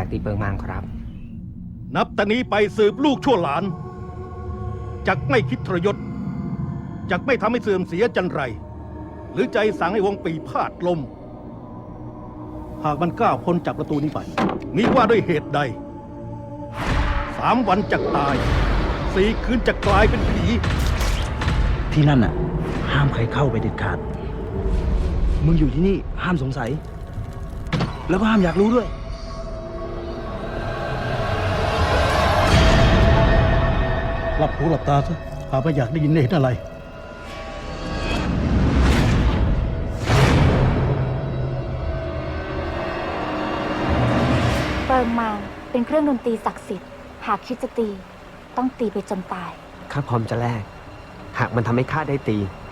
ากตีเปิงมางครับ นับแต่นี้ไปสืบลูกชั่วหลานจักไม่คิดทรยศจักไม่ทำให้เสื่อมเสียจันไร หรือใจสั่งให้วงปีพาดลม หากมันก้าวพ้นจากประตูนี้ไปมีว่าด้วยเหตุใด สามวันจักตาย สี่คืนจะกลายเป็นผี ที่นั่นน่ะ ห้ามใครเข้าไปเด็ดขาด มึงอยู่ที่นี่ห้ามสงสัย แล้วก็ห้ามอยากรู้ด้วย หลับหูหลับตาซะหาไม่อยากได้ยินเห็นอะไร เปิงมางเป็นเครื่องดนตรีศักดิ์สิทธิ์ หากคิดจะตี ต้องตีไปจนตาย ข้าพร้อมจะแลก หากมันทำให้ข้าได้ตีข